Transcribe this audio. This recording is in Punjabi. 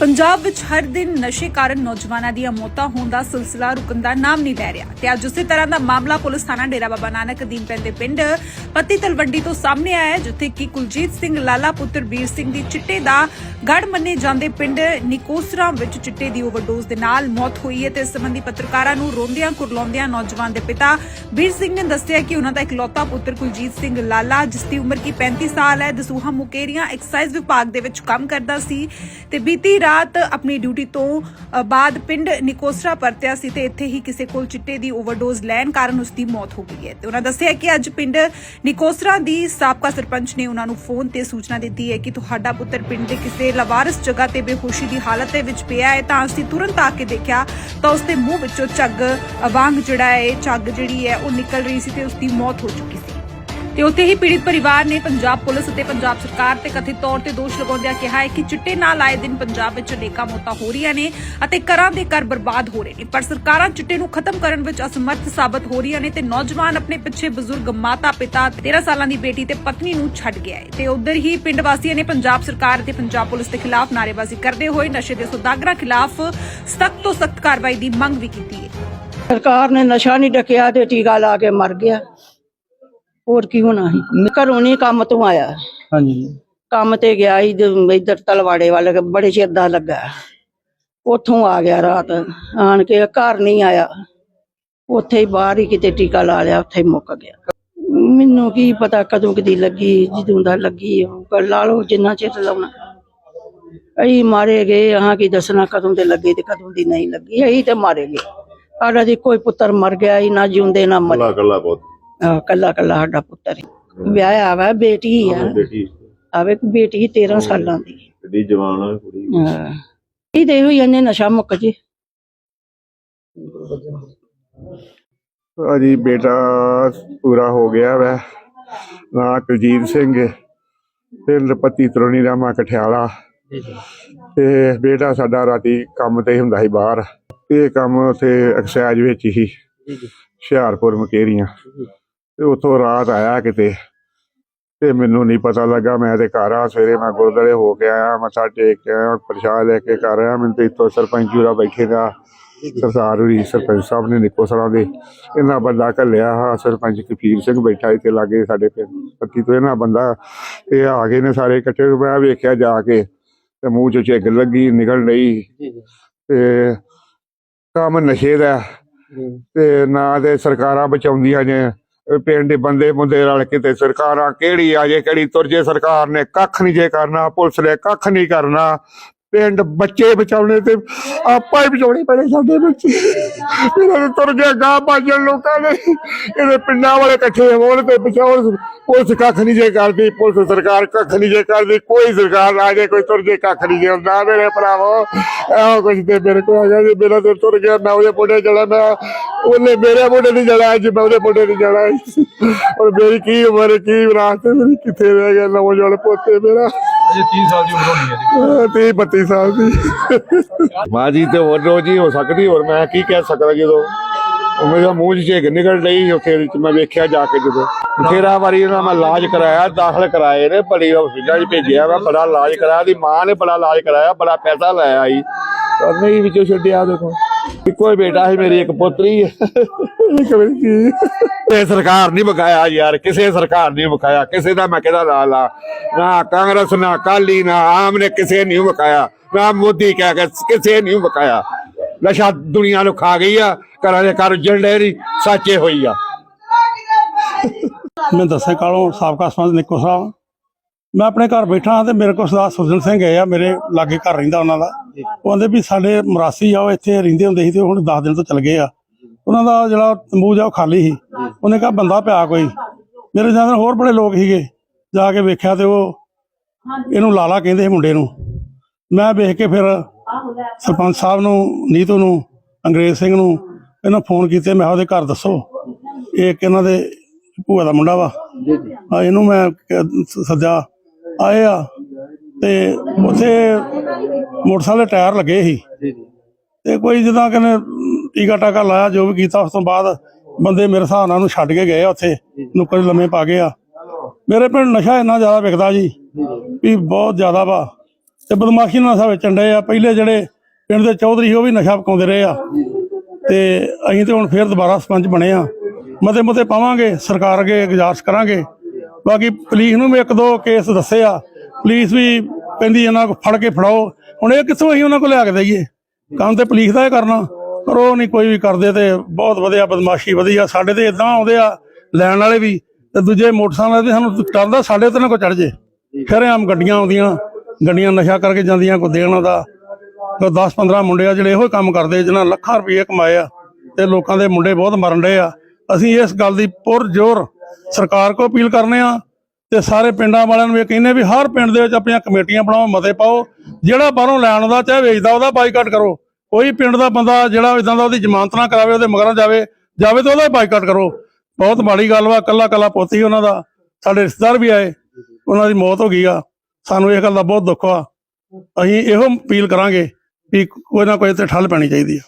ਪੰਜਾਬ ਵਿੱਚ ਹਰ ਦਿਨ ਨਸ਼ੇ ਕਾਰਨ ਨੌਜਵਾਨਾਂ ਦੀਆਂ ਮੌਤਾਂ ਹੋਣ ਦਾ ਸਿਲਸਿਲਾ ਰੁਕਣ ਦਾ ਨਾਮ ਨਹੀਂ ਲੈ ਰਿਹਾ ਤੇ ਅੱਜ ਉਸੇ ਤਰ੍ਹਾਂ ਦਾ ਮਾਮਲਾ ਪੁਲਿਸ ਥਾਣਾ ਡੇਰਾ ਬਾਬਾ ਨਾਨਕ ਅਧੀਨ ਪੈਂਦੇ ਪਿੰਡ ਪੱਤੀ ਤਲਵੰਡੀ ਤੋਂ ਸਾਹਮਣੇ ਆਇਆ ਹੈ, ਜਿੱਥੇ ਕਿ ਕੁਲਜੀਤ ਸਿੰਘ ਲਾਲਾ ਪੁੱਤਰ ਵੀਰ ਸਿੰਘ ਦੀ ਚਿੱਟੇ ਦਾ ਗੜ ਮੰਨੇ ਜਾਂਦੇ ਪਿੰਡ ਨਿਕੋਸਰਾ ਵਿੱਚ ਚਿੱਟੇ ਦੀ ਓਵਰਡੋਜ਼ ਦੇ ਨਾਲ ਮੌਤ ਹੋਈ ਹੈ ਤੇ ਇਸ ਸੰਬੰਧੀ ਪੱਤਰਕਾਰਾਂ ਨੂੰ ਰੋਂਦਿਆਂ ਕੁਰਲਾਉਂਦਿਆਂ ਨੌਜਵਾਨ ਦੇ ਪਿਤਾ ਵੀਰ ਸਿੰਘ ਨੇ ਦੱਸਿਆ ਕਿ ਉਹਨਾਂ ਦਾ ਇਕਲੌਤਾ ਪੁੱਤਰ ਕੁਲਜੀਤ ਸਿੰਘ ਲਾਲਾ, ਜਿਸ ਦੀ ਉਮਰ ਕੀ 35 ਸਾਲ ਹੈ, ਦਸੂਹਾ ਮੁਕੇਰੀਆਂ ਐਕਸਾਈਜ਼ ਵਿਭਾਗ ਦੇ ਵਿੱਚ ਕੰਮ ਕਰਦਾ ਸੀ ਤੇ ਬੀਤੀ ਰਾਤ ਆਪਣੀ ਡਿਊਟੀ ਤੋਂ ਬਾਅਦ ਪਿੰਡ ਨਿਕੋਸਰਾ ਪਰਤਿਆ ਸੀ ਤੇ ਇੱਥੇ ਹੀ ਕਿਸੇ ਕੋਲ ਚਿੱਟੇ ਦੀ ਓਵਰਡੋਜ਼ ਲੈਣ ਕਾਰਨ ਉਸ ਦੀ ਮੌਤ ਹੋ ਗਈ ਹੈ। ਤੇ ਉਹਨਾਂ ਦੱਸਿਆ ਕਿ ਅੱਜ ਪਿੰਡ ਨਿਕੋਸਰਾ ਦੀ ਸਾਬਕਾ ਸਰਪੰਚ ਨੇ ਉਹਨਾਂ ਨੂੰ ਫੋਨ ਤੇ ਸੂਚਨਾ ਦਿੱਤੀ ਹੈ ਕਿ ਤੁਹਾਡਾ ਪੁੱਤਰ ਪਿੰਡ ਦੇ ਕਿਸੇ ਲਵਾਰਸ ਜਗ੍ਹਾ ਤੇ ਬੇਹੋਸ਼ੀ ਦੀ ਹਾਲਤ ਦੇ ਵਿੱਚ ਪਿਆ ਹੈ, ਤਾਂ ਅਸੀਂ ਤੁਰੰਤ ਆ ਕੇ ਦੇਖਿਆ ਤਾਂ ਉਸ ਦੇ ਮੂੰਹ ਵਿੱਚੋਂ ਝੱਗ ਵਾਂਗ ਜਿਹੜਾ ਹੈ, ਝੱਗ ਜਿਹੜੀ ਹੈ, ਉਹ ਨਿਕਲ ਰਹੀ ਸੀ ਤੇ ਉਸ ਦੀ ਮੌਤ ਹੋ ਚੁੱਕੀ ਸੀ। ਤੇ ਉੱਥੇ ਹੀ ਪੀੜਿਤ ਪਰਿਵਾਰ ਨੇ ਪੰਜਾਬ ਪੁਲਿਸ ਅਤੇ ਪੰਜਾਬ ਸਰਕਾਰ ਤੇ ਕਥਿਤ ਤੌਰ ਤੇ ਦੋਸ਼ ਲਗਾਉਂਦਿਆਂ ਕਿਹਾ ਹੈ ਕਿ ਚਿੱਟੇ ਨਾਲ ਆਏ ਦਿਨ ਪੰਜਾਬ ਵਿੱਚ ਅਨੇਕਾਂ ਮੌਤਾਂ ਹੋ ਰਹੀਆਂ ਨੇ ਅਤੇ ਘਰਾਂ ਦੇ ਘਰ ਬਰਬਾਦ ਹੋ ਰਹੇ ਨੇ। ਪਰ ਸਰਕਾਰਾਂ ਚਿੱਟੇ ਨੂੰ ਖਤਮ ਕਰਨ ਵਿੱਚ ਅਸਮਰਥ ਸਾਬਤ ਹੋ ਰਹੀਆਂ ਨੇ ਤੇ ਨੌਜਵਾਨ ਆਪਣੇ ਪਿੱਛੇ ਬਜ਼ੁਰਗ ਮਾਤਾ ਪਿਤਾ 13 ਸਾਲਾਂ ਦੀ ਬੇਟੀ ਤੇ ਪਤਨੀ ਨੂੰ ਛੱਡ ਗਿਆ ਹੈ। ਤੇ ਉਧਰ ਹੀ ਪਿੰਡ ਵਾਸੀਆਂ ਨੇ ਪੰਜਾਬ ਸਰਕਾਰ ਅਤੇ ਪੰਜਾਬ ਪੁਲਿਸ ਦੇ ਖਿਲਾਫ ਨਾਅਰੇਬਾਜ਼ੀ ਕਰਦੇ ਹੋਏ ਨਸ਼ੇ ਦੇ ਸੁਦਾਗਰਾਂ ਖਿਲਾਫ ਸਖਤ ਤੋਂ ਸਖਤ ਕਾਰਵਾਈ ਦੀ ਮੰਗ ਵੀ ਕੀਤੀ ਹੈ। ਸਰਕਾਰ ਨੇ ਨਸ਼ਾ ਨਹੀਂ ਡਕਿਆ ਤੇ ਟੀਕਾ ਲਾ ਕੇ ਮਰ ਗਿਆ। ਹੋਰ ਕੀ ਹੋਣਾ ਸੀ? ਘਰੋਂ ਨਹੀਂ ਕੰਮ ਤੋਂ ਆਇਆ। ਹਾਂਜੀ। ਕੰਮ ਤੇ ਗਿਆ ਸੀ ਜ- ਇੱਧਰ ਤਲਵਾੜੇ ਵੱਲ ਬੜੇ ਚਿਰ ਦਾ ਲੱਗਾ। ਉੱਥੋਂ ਆ ਗਿਆ ਰਾਤ। ਆਣ ਕੇ ਘਰ ਨਹੀਂ ਆਇਆ। ਉੱਥੇ ਹੀ ਬਾਹਰ ਹੀ ਕਿਤੇ ਟੀਕਾ ਲਾ ਲਿਆ ਉੱਥੇ ਹੀ ਮੁੱਕ ਗਿਆ। ਮੈਨੂੰ ਕੀ ਪਤਾ ਕਦੋਂ ਕਦੀ ਲੱਗੀ ਜਦੋਂ ਦਾ ਲੱਗੀ ਉਹ ਕਰ ਲਾ ਲਓ ਜਿੰਨਾ ਚਿਰ ਲਾਉਣਾ। ਅਈ ਮਾਰੇ ਗਏ ਆਹਾਂ ਕੀ ਦੱਸਣਾ ਕਦੋਂ ਦੇ ਲੱਗੇ ਤੇ ਕਦੋਂ ਦੀ ਨਹੀਂ ਲੱਗੀ। ਅਈ ਤੇ ਮਾਰੇ ਗਏ। ਸਾਡਾ ਦੀ ਕੋਈ ਪੁੱਤਰ ਮਰ ਗਿਆ ਹੀ ਨਾ ਜਿਉਂਦੇ ਨਾ ਮਰੇ। ਕੱਲਾ ਬਹੁਤ ਕੱਲਾ ਕੱਲਾ ਸਾਡਾ ਪੁੱਤਰ ਹੀ ਵਿਆਹਿਆ ਵਾ ਬੇਟੀ ਆ। ਬੇਟੀ ਆਵੇ ਇੱਕ ਬੇਟੀ 13 ਸਾਲਾਂ ਦੀ। ਕਿੱਡੀ ਜਵਾਨ ਆ ਕੁੜੀ। ਹਾਂ। ਇਹ ਦੇ ਹੋਈ ਇਹਨੇ ਨਸ਼ਾ ਮੁੱਕ ਜੇ। ਅਜੀ ਬੇਟਾ ਪੂਰਾ ਹੋ ਗਿਆ ਵੈ। ਨਾ ਕੁਲਜੀਤ ਸਿੰਘ। ਪਿੰਡ ਪੱਤੀ ਤਰੋਣੀ ਰਾਮਾ ਕਠਿਆਲਾ। ਤੇ ਬੇਟਾ ਸਾਡਾ ਰਾਤੀ ਕੰਮ ਤੇ ਹੁੰਦਾ ਸੀ ਬਾਹਰ। ਇਹ ਕੰਮ ਉਥੇ ਐਕਸਾਈਜ਼ ਵਿੱਚ ਹੀ। ਹੁਸ਼ਿਆਰਪੁਰ ਮਕੇਰੀਆਂ। ਤੇ ਉਥੋਂ ਰਾਤ ਆਇਆ ਕਿਤੇ ਤੇ ਮੈਨੂੰ ਨਹੀਂ ਪਤਾ ਲੱਗਾ। ਮੈਂ ਤੇ ਘਰ ਆ ਸਵੇਰੇ ਮੈਂ ਗੁਰਦੁਆਰੇ ਹੋ ਕੇ ਆਇਆ ਮੱਥਾ ਟੇਕ ਕੇ ਆਇਆ ਪ੍ਰਸ਼ਾਦ ਲੈ ਕੇ ਘਰ ਆਇਆ। ਮੈਨੂੰ ਤੇ ਇੱਥੋਂ ਸਰਪੰਚ ਜੂਰਾ ਬੈਠੇ ਦਾ ਸਰਦਾਰ ਹੋਰੀ ਸਰਪੰਚ ਸਾਹਿਬ ਨੇ ਨਿੱਕੋ ਸਰਾਂ ਦੇ ਇਹਨਾਂ ਬੰਦਾ ਘੱਲਿਆ। ਹਾਂ ਸਰਪੰਚ ਕਪੀਰ ਸਿੰਘ ਬੈਠਾ ਇੱਥੇ ਲਾਗੇ ਸਾਡੇ ਪਿੰਡ ਪੱਤੀ ਤੋਂ ਇਹਨਾਂ ਬੰਦਾ ਇਹ ਆ ਗਏ ਨੇ ਸਾਰੇ ਇਕੱਠੇ। ਮੈਂ ਵੇਖਿਆ ਜਾ ਕੇ ਤੇ ਮੂੰਹ ਚ ਝਿੱਗ ਲੱਗੀ ਨਿਕਲ ਰਹੀ ਤੇ ਕੰਮ ਨਸ਼ੇ ਦਾ ਤੇ ਨਾ ਤੇ ਸਰਕਾਰਾਂ ਬਚਾਉਂਦੀਆਂ ਨੇ ਪਿੰਡ ਦੇ ਬੰਦੇ ਮੁੰਡੇ ਰਲ ਕੇ ਤੇ ਸਰਕਾਰਾਂ ਕਿਹੜੀ ਆ ਜੇ ਕਿਹੜੀ ਤੁਰ ਜੇ ਸਰਕਾਰ ਨੇ ਕੱਖ ਨਹੀਂ ਜੇ ਕਰਨਾ, ਪੁਲਿਸ ਨੇ ਕੱਖ ਨਹੀਂ ਕਰਨਾ ਪਿੰਡ ਬੱਚੇ ਬਚਾਉਣੇ ਤੇ ਆਪਾਂ ਹੀ ਬਚਾਉਣੇ ਪੈਣੇ ਸਾਡੇ ਬੱਚੇ ਇਹਨਾਂ ਦੇ ਤੁਰ ਗਿਆ ਗਾਂ ਬਾਜਣ ਲੋਕਾਂ ਨੇ ਇਹਦੇ ਪਿੰਡਾਂ ਵਾਲੇ ਇਕੱਠੇ ਹੋਣ ਤੇ ਬਚਾਉਣ। ਪੁਲਿਸ ਕੱਖ ਨਹੀਂ ਜੇ ਕਰਦੀ, ਪੁਲਿਸ ਸਰਕਾਰ ਕੱਖ ਨਹੀਂ ਜੇ ਕਰਦੀ, ਕੋਈ ਸਰਕਾਰ ਆ ਜੇ, ਕੋਈ ਤੁਰ ਜੇ, ਕੱਖ ਨਹੀਂ ਜੇ ਹੁੰਦਾ। ਮੇਰੇ ਭਰਾਵੋ, ਇਹੋ ਕੁਝ ਤੇ ਮੇਰੇ ਕੋਲ ਆ ਗਿਆ ਜੀ ਮੇਰਾ ਤੇ ਤੁਰ ਗਿਆ, ਮੈਂ ਉਹਦੇ ਮੋਢੇ ਜੜਾ ਮੈਂ ਉਹਨੇ ਮੇਰੇ ਮੋਢੇ ਨਹੀਂ ਜੜਾ ਅੱਜ ਮੈਂ ਉਹਦੇ ਮੋਢੇ ਨਹੀਂ ਜੜਾ ਔਰ ਮੇਰੀ ਕੀ ਉਮਰ, ਕੀ ਰਾਸਤੇ ਮੇਰੀ ਕਿੱਥੇ ਰਹਿ ਗਿਆ ਨੌਜਵਾਨ ਪੋਤੇ ਮੇਰਾ। ਅਜੇ 30 ਸਾਲ ਦੀ ਉਮਰ ਹੋਣੀ ਹੈ ਜੀ। ਤੀਹ 32 ਸਾਲ ਦੀ। ਬਾਜੀ ਤੇ ਹੋਰ ਰੋਜੀ ਹੋ ਸਕਦੀ ਹੋਰ ਮੈਂ ਕੀ ਕਹਿ ਸਕਦਾ ਜਦੋਂ? ਉਹ ਮੇਰਾ ਮੂੰਹ 'ਚ ਝਿੱਗ ਨਿਕਲ ਰਹੀ ਉੱਥੇ ਵਿੱਚ ਮੈਂ ਵੇਖਿਆ ਜਾ ਕੇ ਜਦੋਂ। ਤੇਰਾ ਵਾਰੀ ਇਹਨਾਂ ਮੈਂ ਇਲਾਜ ਕਰਾਇਆ ਦਾਖਲ ਕਰਾਏ ਨੇ ਬੜੀ ਹਸਪੀਟਲ 'ਚ ਭੇਜਿਆ ਮੈਂ ਬੜਾ ਇਲਾਜ ਕਰਾਇਆ ਦੀ ਮਾਂ ਨੇ ਬੜਾ ਇਲਾਜ ਕਰਾਇਆ ਬੜਾ ਪੈਸਾ ਲਾਇਆ ਆਈ ਪਰ ਨਹੀਂ ਵਿੱਚੋਂ ਛੱਡਿਆ ਦੇਖੋ ਇੱਕੋ ਹੀ ਬੇਟਾ ਸੀ ਮੇਰੀ ਇੱਕ ਪੁੱਤਰੀ ਹੈ। ਕੀ। ਇਹ ਸਰਕਾਰ ਨਹੀਂ ਬਕਾਇਆ ਯਾਰ ਕਿਸੇ ਸਰਕਾਰ ਨਹੀਂ ਬਕਾਇਆ ਕਿਸੇ ਦਾ ਮੈਂ ਕਿਹਦਾ ਲਾ ਲਾ ਨਾ ਕਾਂਗਰਸ ਨਾ ਕਾਲੀ ਨਾ ਆਮ ਨੇ ਕਿਸੇ ਨਹੀਂ ਬਕਾਇਆ ਨਾ ਮੋਦੀ ਕਹਿ ਕੇ ਕਿਸੇ ਨਹੀਂ ਬਕਾਇਆ ਨਸ਼ਾ ਦੁਨੀਆ ਨੂੰ ਖਾ ਗਈ ਆ ਘਰਾਂ ਦੇ ਘਰ ਜਲਡੇਰੀ ਸਾਚੇ ਹੋਈ ਆ। ਮੈਂ ਦੱਸੇ ਕਾਲੋਂ ਸਾਬਕਾ ਸਰਪੰਚ ਨਿੱਕੋ ਸਾਹਿਬ। ਮੈਂ ਆਪਣੇ ਘਰ ਬੈਠਾ ਹਾਂ ਤੇ ਮੇਰੇ ਕੋਲ ਸਰਦਾਰ ਸੁਰਜਨ ਸਿੰਘ ਗਏ ਆ ਮੇਰੇ ਲਾਗੇ ਘਰ ਰਹਿੰਦਾ ਉਹਨਾਂ ਦਾ। ਉਹ ਕਹਿੰਦੇ ਵੀ ਸਾਡੇ ਮਰਾਸੀ ਆ ਉਹ ਇੱਥੇ ਰਹਿੰਦੇ ਹੁੰਦੇ ਸੀ ਤੇ ਹੁਣ 10 ਦਿਨ ਤੋਂ ਚਲ ਗਏ ਆ। ਉਹਨਾਂ ਦਾ ਜਿਹੜਾ ਤੰਬੂ ਜਾ ਉਹ ਖਾਲੀ ਸੀ। ਉਹਨੇ ਕਿਹਾ ਬੰਦਾ ਪਿਆ ਕੋਈ। ਮੇਰੇ ਜਾਂਦੇ ਹੋਰ ਬੜੇ ਲੋਕ ਸੀਗੇ। ਜਾ ਕੇ ਵੇਖਿਆ ਤੇ ਉਹ ਇਹਨੂੰ ਲਾਲਾ ਕਹਿੰਦੇ ਸੀ ਮੁੰਡੇ ਨੂੰ। ਮੈਂ ਵੇਖ ਕੇ ਫਿਰ ਸਰਪੰਚ ਸਾਹਿਬ ਨੂੰ ਨੀਤੂ ਨੂੰ ਅੰਗਰੇਜ਼ ਸਿੰਘ ਨੂੰ ਇਹਨਾਂ ਫੋਨ ਕੀਤੇ। ਮੈਂ ਉਹਦੇ ਘਰ ਦੱਸੋ ਇਹ ਇੱਕ ਇਹਨਾਂ ਦੇ ਭੂਆ ਦਾ ਮੁੰਡਾ ਵਾ। ਆ ਇਹਨੂੰ ਮੈਂ ਸੱਦਿਆ। ਆਏ ਆ ਤੇ ਉੱਥੇ ਮੋਟਰਸਾਈਕਲ ਦੇ ਟਾਇਰ ਲੱਗੇ ਸੀ। ਤੇ ਕੋਈ ਜਿੱਦਾਂ ਕਹਿੰਦੇ ਟੀਕਾ ਟਾਕਾ ਲਾਇਆ, ਜੋ ਵੀ ਕੀਤਾ, ਉਸ ਤੋਂ ਬਾਅਦ ਬੰਦੇ ਮੇਰੇ ਹਿਸਾਬ ਨਾਲ ਉਹਨੂੰ ਛੱਡ ਕੇ ਗਏ ਆ ਉੱਥੇ, ਨੁੱਕਰ ਲੰਮੇ ਪਾ ਗਏ ਆ। ਮੇਰੇ ਪਿੰਡ ਨਸ਼ਾ ਇੰਨਾ ਜ਼ਿਆਦਾ ਵਿਕਦਾ ਜੀ, ਵੀ ਬਹੁਤ ਜ਼ਿਆਦਾ ਵਾ। ਤੇ ਬਦਮਾਸ਼ੀ ਨਾਲ ਨਸ਼ਾ ਵੇਚਣ ਡਏ ਆ। ਪਹਿਲੇ ਜਿਹੜੇ ਪਿੰਡ ਦੇ ਚੌਧਰੀ ਸੀ, ਉਹ ਵੀ ਨਸ਼ਾ ਪਕਾਉਂਦੇ ਰਹੇ ਆ। ਤੇ ਅਸੀਂ ਤੇ ਹੁਣ ਫੇਰ ਦੁਬਾਰਾ ਸਰਪੰਚ ਬਣੇ ਆ। ਮਤੇ ਮਤੇ ਪਾਵਾਂਗੇ, ਸਰਕਾਰ ਅੱਗੇ ਗੁਜ਼ਾਰਿਸ਼ ਕਰਾਂਗੇ। ਬਾਕੀ ਪੁਲਿਸ ਨੂੰ ਵੀ ਇੱਕ ਦੋ ਕੇਸ ਦੱਸੇ ਆ। ਪੁਲਿਸ ਵੀ ਕਹਿੰਦੀ ਇਹਨਾਂ ਕੋ ਫੜ ਕੇ ਫੜਾਓ। ਹੁਣ ਇਹ ਕਿੱਥੋਂ ਅਸੀਂ ਉਹਨਾਂ ਕੋਲ ਲਿਆ ਕੇ ਦਈਏ? ਕੰਮ ਤੇ ਪੁਲਿਸ ਦਾ ਹੀ ਕਰਨਾ। ਪਰ ਉਹ ਨਹੀਂ ਕੋਈ ਵੀ ਕਰਦੇ ਤੇ ਬਹੁਤ ਵਧੀਆ ਬਦਮਾਸ਼ੀ, ਵਧੀਆ ਸਾਡੇ ਤੇ ਇਦਾਂ ਆਉਂਦੇ ਆ, ਲੈਣ ਵਾਲੇ ਵੀ, ਤੇ ਦੂਜੇ ਮੋਟਰਸਾਈਕਲ ਤੇ ਸਾਨੂੰ ਡਰਦਾ ਸਾਡੇ ਤੇ ਨਾ ਕੋ ਚੜ ਜੇ। ਫਿਰ ਆਮ ਗੱਡੀਆਂ ਆਉਂਦੀਆਂ, ਗੱਡੀਆਂ ਨਸ਼ਾ ਕਰਕੇ ਜਾਂਦੀਆਂ ਕੋ ਦੇਣ ਦਾ ਕੋ 10 15 ਮੁੰਡੇ ਆ ਜਿਹੜੇ ਇਹੋ ਕੰਮ ਕਰਦੇ ਜਿਨ੍ਹਾਂ ਲੱਖਾਂ ਰੁਪਏ ਕਮਾਏ ਆ, ਤੇ ਲੋਕਾਂ ਦੇ ਮੁੰਡੇ ਬਹੁਤ ਮਰਨ ਡਏ ਆ। ਅਸੀਂ ਇਸ ਗੱਲ ਦੀ ਪੁਰ ਜ਼ੋਰ ਸਰਕਾਰ ਕੋ ਅਪੀਲ ਕਰਨੇ ਆ, ਤੇ ਸਾਰੇ ਪਿੰਡਾਂ ਵਾਲਿਆਂ ਨੂੰ ਇਹ ਕਹਿੰਦੇ ਵੀ ਹਰ ਪਿੰਡ ਦੇ ਵਿੱਚ ਆਪਣੀਆਂ ਕਮੇਟੀਆਂ ਬਣਾਓ, ਮਤੇ ਪਾਓ, ਜਿਹੜਾ ਬਾਹਰੋਂ ਲੈਣ ਦਾ ਚਾਹੇ ਵੇਚਦਾ, ਉਹਦਾ ਬਾਈਕਾਟ ਕਰੋ। ਕੋਈ ਪਿੰਡ ਦਾ ਬੰਦਾ ਜਿਹੜਾ ਇਦਾਂ ਦਾ ਉਹਦੀ ਜ਼ਮਾਨਤ ਨਾ ਕਰਾਵੇ, ਉਹਦੇ ਮਗਰਾਂ ਜਾਵੇ ਜਾਵੇ ਤਾਂ ਉਹਦਾ ਬਾਈਕਾਟ ਕਰੋ। ਬਹੁਤ ਮਾੜੀ ਗੱਲ ਵਾ, ਕੱਲਾ ਕੱਲਾ ਪੋਤੀ ਉਹਨਾਂ ਦਾ, ਸਾਡੇ ਰਿਸ਼ਤੇਦਾਰ ਵੀ ਆਏ, ਉਹਨਾਂ ਦੀ ਮੌਤ ਹੋ ਗਈ ਆ। ਸਾਨੂੰ ਇਹ ਗੱਲ ਦਾ ਬਹੁਤ ਦੁੱਖ ਆ ਅਸੀਂ ਇਹੋ ਅਪੀਲ ਕਰਾਂਗੇ ਵੀ ਕੋਈ ਨਾ ਕੋਈ ਤੇ ਠੱਲ ਪੈਣੀ ਚਾਹੀਦੀ ਆ।